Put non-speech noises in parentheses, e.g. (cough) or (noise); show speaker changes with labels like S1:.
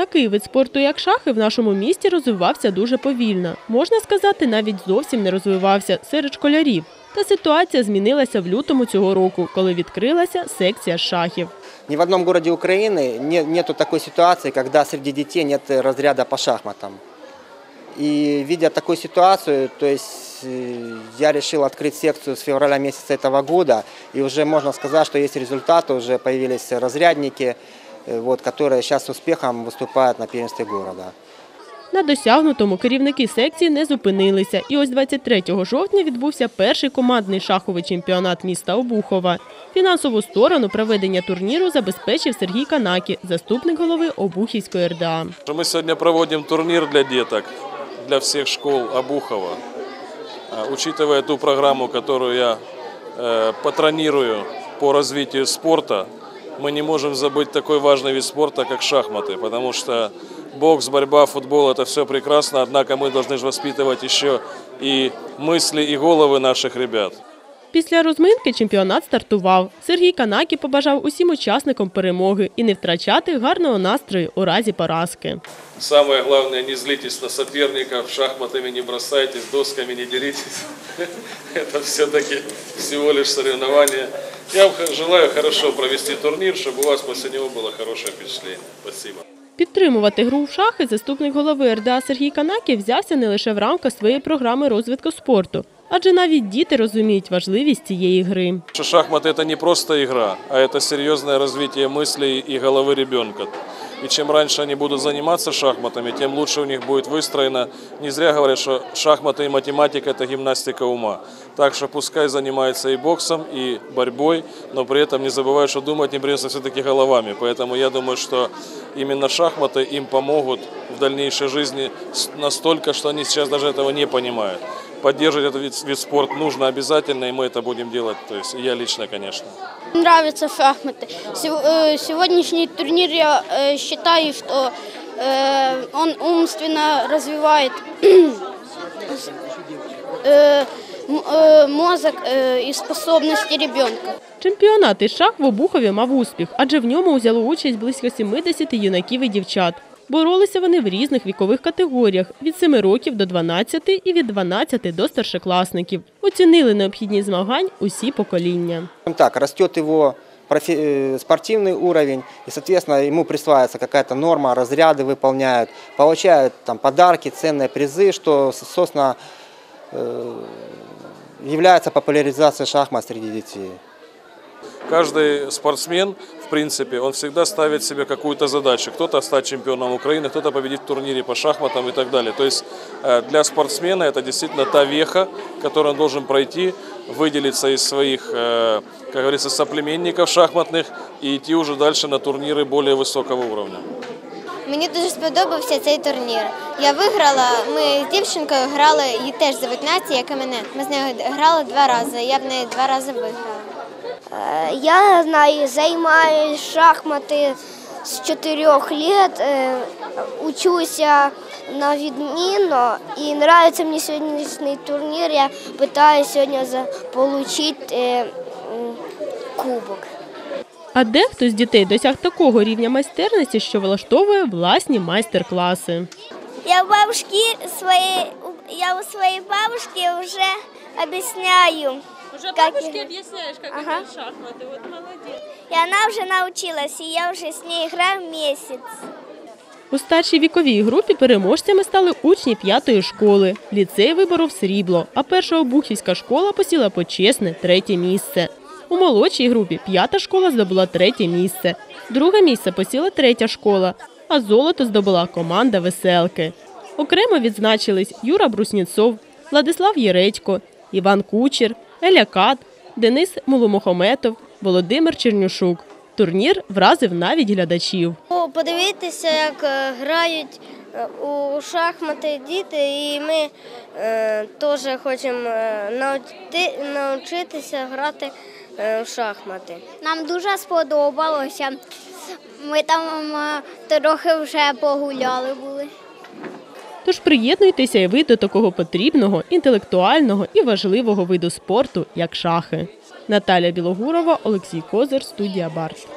S1: Такий вид спорту, як шахи, в нашому місті розвивався дуже повільно. Можна сказати, навіть зовсім не розвивався серед школярів. Та ситуація змінилася в лютому цього року, коли відкрилася секція шахів.
S2: Ни в одном городе Украины не, нету такой ситуации, когда среди детей нет разряда по шахматам. И видя такую ситуацию, то есть э, я решил открыть секцию с февраля месяца этого года, и уже можно сказать, что есть результаты, уже появились разрядники, э, вот, которые сейчас с успехом выступают на первенстве города.
S1: На досягнутому керівники секції не зупинилися. І ось 23 жовтня відбувся перший командний шаховий чемпіонат міста Обухова. Фінансову сторону проведення турніру забезпечив Сергій Канакі, заступник голови Обухівської РДА.
S3: Мы сегодня проводим турнир для деток, для всех школ Обухова. А, Учитывая ту программу, которую я э, патронирую по развитию спорта, мы не можем забыть такой важный вид спорта, как шахматы, потому что бокс, борьба, футбол – это все прекрасно, однако мы должны же воспитывать еще и мысли, и головы наших ребят.
S1: Після розминки чемпіонат стартував. Сергій Канакі побажав усім учасникам перемоги і не втрачати гарного настрою у разі поразки.
S3: Самое главное, не злитесь на соперников, шахматами не бросайтесь, досками не деритесь. (laughs) Это все-таки всего лишь соревнование. Я желаю хорошо провести турнир, чтобы у вас после него было хорошее впечатление. Спасибо.
S1: Підтримувати гру в шахи заступник голови РДА Сергій Канаків взявся не лише в рамках своєї програми розвитку спорту, адже навіть діти розуміють важливість цієї гри.
S3: Что шахматы это не просто игра, а это серьезное развитие мыслей и головы ребенка. И чем раньше они будут заниматься шахматами, тем лучше у них будет выстроено. Не зря говорят, что шахматы и математика – это гимнастика ума. Так что пускай занимается и боксом, и борьбой, но при этом не забывают, что думать не придется все-таки головами. Поэтому я думаю, что именно шахматы им помогут в дальнейшей жизни с- настолько, что они сейчас даже этого не понимают. Поддерживать этот вид, вид спорта нужно обязательно, и мы это будем делать. То есть и я лично, конечно.
S4: Нравятся шахматы. Сев- э, Сегодняшний турнир я э, считаю, что э, он умственно развивает (clears throat) э, м- э, мозг э, и способности ребенка.
S1: Чемпіонат із шах в Обухові мав успіх, адже в ньому взяло участь близько 70 юнаків і дівчат. Боролися вони в різних вікових категоріях від 7 років до 12 і від 12 до старшокласників. Оцінили необхідність змагань усі покоління.
S2: Скажем Так, растет его профи- э, спортивный уровень, и, соответственно, ему присваивается какая-то норма, разряды выполняют, получают там подарки, ценные призы, что, собственно, э, является популяризацией шахмат среди детей.
S3: Каждый спортсмен, в принципе, он всегда ставит себе какую-то задачу. Кто-то стать чемпионом Украины, кто-то победить в турнире по шахматам и так далее. То есть э, для спортсмена это действительно та веха, которую он должен пройти, выделиться из своих, э, как говорится, соплеменников шахматных и идти уже дальше на турниры более высокого уровня.
S5: Мені дуже сподобався цей турнір. Я виграла, ми з дівчинкою грали її теж зовуть Настя, як і мене. Ми з нею грали два рази. Я в неї два рази виграла.
S6: Е, Я знаю, займаюсь шахмати з 4 лет, е, учуся на відмінно і подобається мені сьогоднішній турнір. Я питаю сьогодні отримати кубок.
S1: А дехто з дітей досяг такого рівня майстерності, що влаштовує власні майстер-класи.
S6: Я у бабушки своей, я у своей бабушки уже объясняю.
S1: Уже
S6: бабушке
S1: об'ясняєш, як
S6: Ага.
S1: шахмати. От молодець.
S6: И она уже научилась, и я уже с ней играю месяц.
S1: У старшій віковій групі переможцями стали учні п'ятої школи. Ліцей виборов срібло, а перша обухівська школа посіла почесне третє місце. У молодшій групі п'ята школа здобула третє місце. Друге місце посіла третя школа, а золото здобула команда веселки. Окремо відзначились Юра Брусніцов, Владислав Єредько, Іван Кучер, Еля Кат, Денис Мулумохометов, Володимир Чернюшук. Турнір вразив навіть глядачів.
S4: Подивитися, як е, грають е, у шахмати діти, і ми е, теж хочемо е, научти- навчитися грати е, в шахмати.
S6: Нам дуже сподобалося. Ми там трохи вже погуляли були.
S1: Тож приєднуйтеся і ви до такого потрібного, інтелектуального і важливого виду спорту, як шахи. Наталя Білогурова, Олексій Козир, студія Барт.